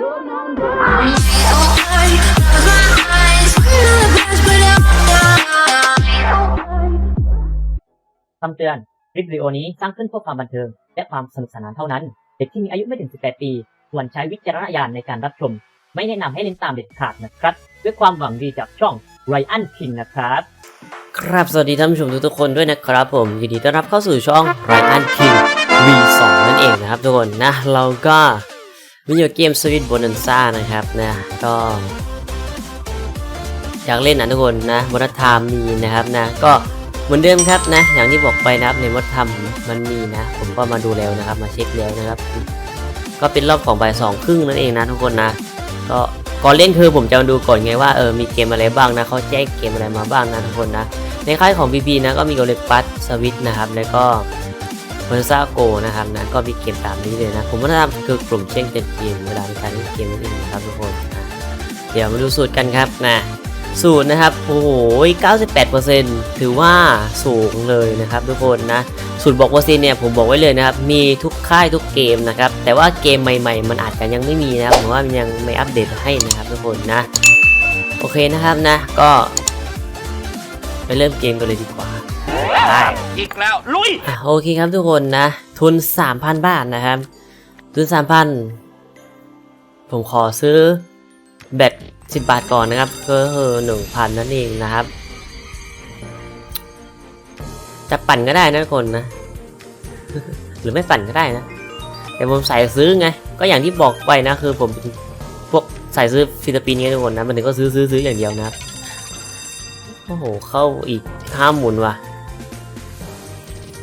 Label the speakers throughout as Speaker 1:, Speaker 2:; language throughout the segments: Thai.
Speaker 1: คำเตือน คลิปวิดีโอนี้สร้างขึ้นเพื่อความบันเทิง และความสนุกสนานเท่านั้น เด็กที่มีอายุไม่ถึง 18 ปีควรใช้วิจารณญาณในการรับชม ไม่แนะนำให้เล่นตามเด็ดขาดนะครับ ด้วยความหวังดีจากช่อง r อันคิงนะครับ
Speaker 2: ครับ สวัสดีท่านผู้ชมทุกๆคนด้วยนะครับผม ยินดีต้อนรับเข้าสู่ช่อง Ryan King V2 นั่นเองนะครับทุกคนนะ เราก็ วิดีโอเกมสวิตบนันซ่านะครับนะก็อยากเล่นนะทุกคนนะวัฒนธรรมมีนะครับนะ ก็เหมือนเดิมครับนะ อย่างที่บอกไปนะครับในวัฒนธรรมมันมีนะ ผมก็มาดูแล้วนะครับ มาเช็คแล้วนะครับ ก็เป็นรอบของบ่ายสองครึ่งนั่นเองนะทุกคนนะ ก็ก่อนเล่นคือผมจะมาดูก่อนไงว่าเออมีเกมอะไรบ้างนะเขาแจ้งเกมอะไรมาบ้างนะทุกคนนะในค่ายของ PP นะก็มีโกเลปัสสวิตนะครับแล้วก็ มอร์ซ่าโกนะครับนะก็มีเกมตามนี้เลยนะ ผมว่าทำคือกลุ่มเช่งเต็มเกมเวลาในการเล่นเกมนั่นเองนะครับทุกคนนะเดี๋ยวมาดูสูตรกันครับนะสูตรนะครับโอ้โห98%ถือว่าสูงเลยนะครับทุกคนนะสูตรบอกเปอร์เซ็นต์เนี่ยผมบอกไว้เลยนะครับมีทุกค่ายทุกเกมนะครับแต่ว่าเกมใหม่ ๆ มันอาจจะยังไม่มีนะครับผมว่ามันยังไม่อัปเดตให้นะครับทุกคนนะโอเคนะครับนะก็ไปเริ่มเกมกันเลยดีกว่า ได้
Speaker 3: อีกแล้ว ลุย
Speaker 2: อะโอเคครับทุกคนนะ ทุน 3,000 บาทนะครับ ทุน 3,000 ผมขอซื้อแบต10 บาทก่อนนะครับ ก็คือ1,000 นั่นเองนะครับ จะปั่นก็ได้นะทุกคนนะ หรือไม่ปั่นก็ได้นะ แต่ผมใส่ซื้อไง ก็อย่างที่บอกไปนะคือผมเป็นพวกใส่ซื้อฟิลิปปินส์ไงทุกคนนะ มันถึงก็ซื้อซื้อซื้ออย่างเดียวนะครับ โอ้โห เข้าอีกห้าหมุนว่ะ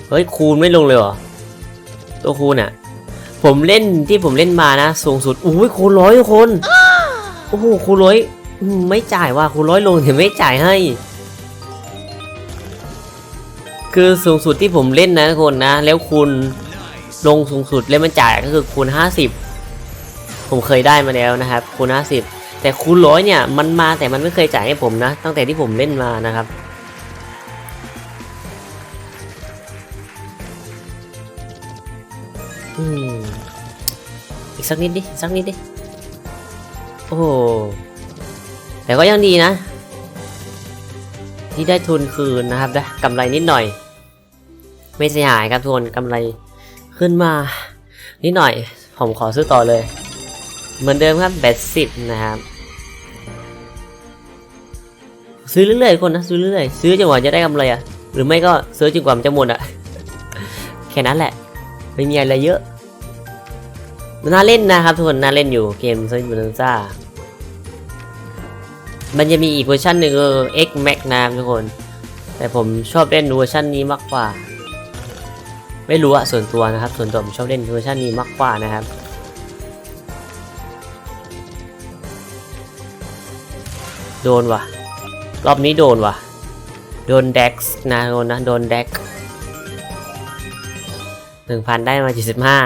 Speaker 2: เฮ้ยคูณไม่ลงเลยเหรอ ตัวคูณอะ ผมเล่นที่ผมเล่นมานะ สูงสุดอุ้ยคูณร้อยทุกคน โอ้โหคูณร้อยอืมไม่จ่ายว่ะคูณร้อยลงแต่ไม่จ่ายให้ คือสูงสุดที่ผมเล่นนะทุกคนนะ แล้วคูณลงสูงสุดแล้วมันจ่ายก็คือคูณห้าสิบผมเคยได้มาแล้วนะครับคูณห้าสิบแต่คูณร้อยเนี่ยมันมาแต่มันไม่เคยจ่ายให้ผมนะ ตั้งแต่ที่ผมเล่นมานะครับ อืมอีกสักนิดดิสักนิดดิ โอ้โหแต่ก็ยังดีนะ ที่ได้ทุนคืนนะครับได้กำไรนิดหน่อย ไม่เสียหายครับทุกคนกำไรขึ้นมา นิดหน่อย ผมขอซื้อต่อเลย เหมือนเดิมครับแบตสิบนะครับซื้อเรื่อยๆคนนะซื้อเรื่อยๆซื้อจนกว่าจะได้กำไรอะหรือไม่ก็ซื้อจนกว่ามันจะหมดอะแค่นั้นแหละ ไม่มีอะไรเยอะ มันน่าเล่นนะครับทุกคนน่าเล่นอยู่เกมซิมูเลซ่ามันจะมีอีกเวอร์ชันหนึ่งคือ X Max นะครับทุกคน แต่ผมชอบเล่นเวอร์ชันนี้มากกว่า ไม่รู้อะส่วนตัวนะครับ ส่วนตัวผมชอบเล่นเวอร์ชันนี้มากกว่านะครับโดนว่ะ รอบนี้โดนว่ะ โดนเด็กนะโดนนะ โดนเด็ก หนึ่งพันได้มาเจ็ดสิบห้า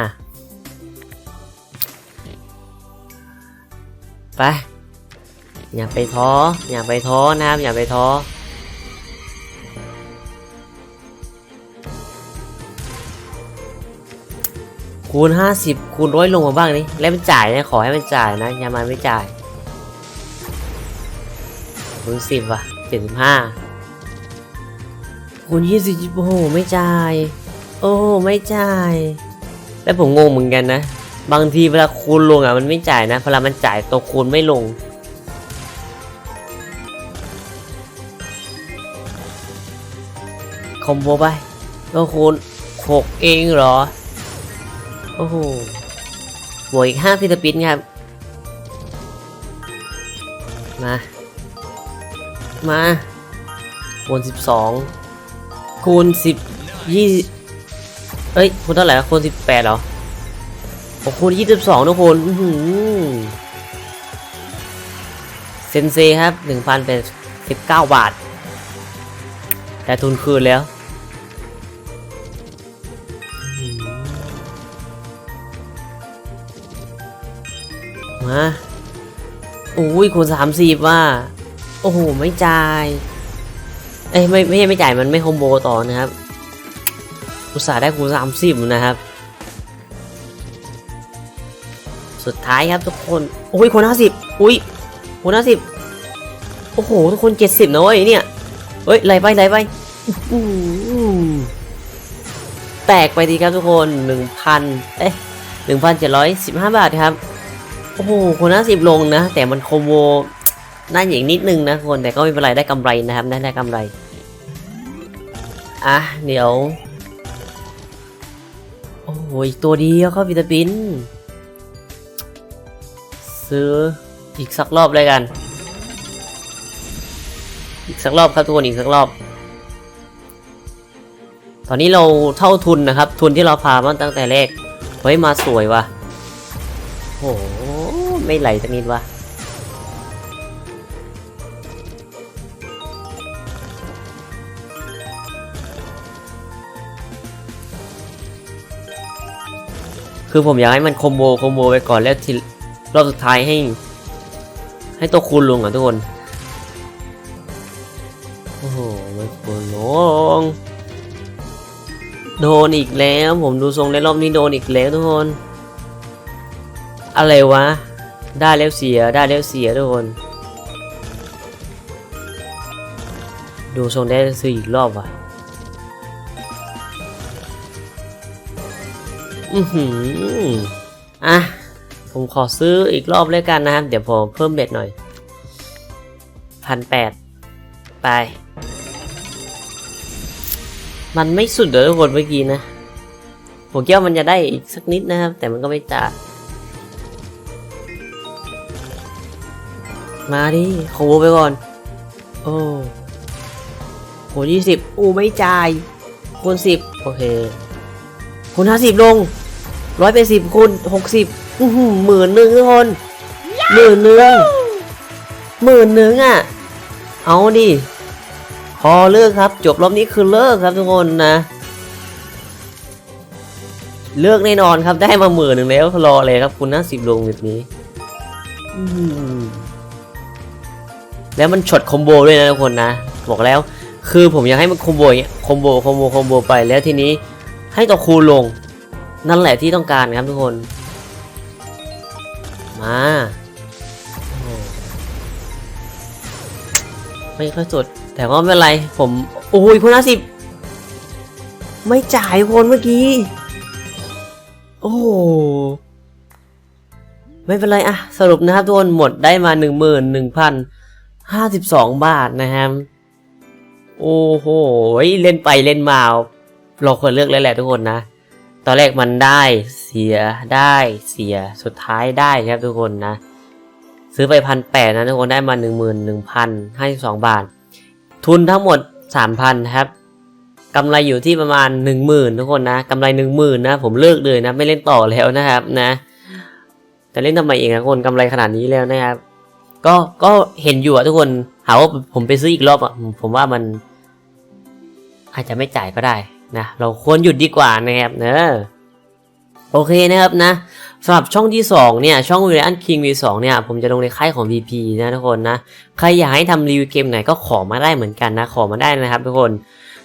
Speaker 2: ไป อย่าไปท้อ อย่าไปท้อนะครับ อย่าไปท้อ คูณห้าสิบคูณร้อยลงมาบ้างนี่แล้วมันจ่ายนะขอให้มันจ่ายนะ อย่ามันไม่จ่ายคูณสิบว่ะเจ็ดสิบห้าคูณยี่สิบโอ้โห ไม่จ่าย โอ้ไม่จ่าย แล้วผมงงเหมือนกันนะ บางทีเวลาคูณลงอะมันไม่จ่ายนะเวลามันจ่ายตัวคูณไม่ลง คอมโบไปก็คูณหกเองเหรอ โอ้โหบวกอีกห้าฟิลิปปินส์ครับ มา มาคูณสิบสองคูณสิบยี่ เอ้ยคูณเท่าไหร่คูณสิบแปดเหรอโอ้คูณยี่สิบสองทุกคนเซนเซครับหนึ่งพันเป็นสิบเก้าบาท แต่ทุนคืนแล้วมาโอ้ยคูณสามสิบว่า โอ้โห ไม่จ่าย เอ้ยไม่ไม่ใช่ไม่จ่ายมันไม่คอมโบต่อนะครับ อุตส่าห์ได้คูณสามสิบนะครับ สุดท้ายครับทุกคน โอ้ยคนห้าสิบอุ้ยคนห้าสิบโอ้โห ทุกคนเจ็ดสิบนะเว้ยเนี่ยเฮ้ยไหลไปไหลไปอื้อหือแตกไปดีครับทุกคนหนึ่งพันเอ๊ะหนึ่งพันเจ็ดร้อยสิบห้าบาทครับ โอ้โหคนห้าสิบลงนะ แต่มันโคโมน่าอย่างนิดนึงนะทุกคนแต่ก็ไม่เป็นไรได้กำไรนะครับได้ได้กำไร อะ เดี๋ยว โอ้ยตัวเดียวเข้าฟิลิปปิน ซื้ออีกสักรอบเลยกัน อีกสักรอบครับทุกคนอีกสักรอบ ตอนนี้เราเท่าทุนนะครับ ทุนที่เราพามาตั้งแต่แรก เฮ้ยมาสวยว่ะโอ้โห ไม่ไหลสักนิดวะ คือผมอยากให้มันคอมโบคอมโบไปก่อนแล้วทีรอบสุดท้ายให้ ให้ตัวคูณลงอะทุกคน โอ้โหไม่ควรลง โดนอีกแล้ว ผมดูทรงในรอบนี้โดนอีกแล้วทุกคน อะไรวะ ได้แล้วเสียได้แล้วเสียทุกคน ดูทรงได้ซื้ออีกรอบว่ะ อือหืออะ ผมขอซื้ออีกรอบเลยกันนะครับ เดี๋ยวผมเพิ่มเบ็ดหน่อยพันแปดไป มันไม่สุดเลยทุกคนเมื่อกี้นะ ผมคิดว่ามันจะได้อีกสักนิดนะครับ แต่มันก็ไม่จ่ายมาดิขอโวไปก่อน โอ้โหยี่สิบอู้ไม่จ่ายคูณสิบโอเคคูณห้าสิบลง ร้อยเป็นสิบคูณหกสิบอื้อหือหมื่นหนึ่งทุกคนหมื่นหนึ่งหมื่นหนึ่งอะ เอาดิพอเลิกครับ จบรอบนี้คือเลิกครับทุกคนนะเลิกแน่นอนครับได้มาหมื่นหนึ่งแล้วรอเลยครับคุณน่าสิบลงแบบนี้อืมแล้วมันช็อตคอมโบด้วยนะทุกคนนะบอกแล้ว คือผมอยากให้มันคอมโบอย่างเงี้ยคอมโบคอมโบคอมโบไปแล้วทีนี้ให้ตัวคูณลง นั่นแหละที่ต้องการครับทุกคน มาไม่ค่อยสดแต่ก็ไม่เป็นไร ผม โอ้ยคุณห้าสิบ ไม่จ่ายคนเมื่อกี้ โอ้ไม่เป็นไรอะสรุปนะครับทุกคนหมดได้มาหนึ่งหมื่นหนึ่งพันห้าสิบสองบาทนะครับ โอ้โห เล่นไปเล่นมา เราควรเลือกแล้วแหละทุกคนนะ ตอนแรกมันได้เสียได้เสียสุดท้ายได้ครับทุกคนนะ ซื้อไปพันแปดนะทุกคนได้มาหนึ่งหมื่นหนึ่งพันห้าสิบสองบาท ทุนทั้งหมดสามพันครับกำไรอยู่ที่ประมาณหนึ่งหมื่นทุกคนนะกำไรหนึ่งหมื่นนะ ผมเลิกเลยนะ ไม่เล่นต่อแล้วนะครับนะแต่เล่นทำไมเองนะคนกำไรขนาดนี้แล้วนะครับ ก็ก็เห็นอยู่อะทุกคนหาว่าผมไปซื้ออีกรอบอะผมว่ามัน อาจจะไม่จ่ายก็ได้ นะเราควรหยุดดีกว่านะครับเนอะโอเคนะครับนะสำหรับช่องที่สองเนี่ย ช่อง v i l l a n King V2 เนี่ย ผมจะลงในค่ายของ VP นะทุกคนนะ ใครอยากให้ทำรีวิวเกมไหนก็ขอมาได้เหมือนกันนะ ขอมาได้นะครับทุกคน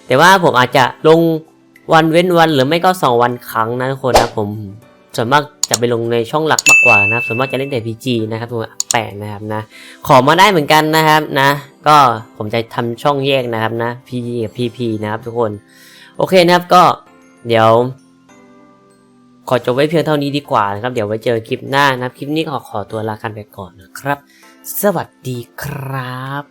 Speaker 2: แต่ว่าผมอาจจะลงวันเว้นวันหรือไม่ก็ 2 วันครั้งนะทุกคนนะผมส่วนมากจะไปลงในช่องหลักมากกว่านะครับส่วนมากจะเล่นแต่ PG นะครับตัวแปลกนะครับนะ ขอมาได้เหมือนกันนะครับนะ ก็ผมจะทำช่องแยกนะครับนะ PG กับ PP นะครับทุกคน โอเคนะครับก็เดี๋ยว ขอจบไว้เพียงเท่านี้ดีกว่านะครับ เดี๋ยวไว้เจอคลิปหน้านะครับ คลิปนี้ขอขอตัวลากันไปก่อนนะครับ สวัสดีครับ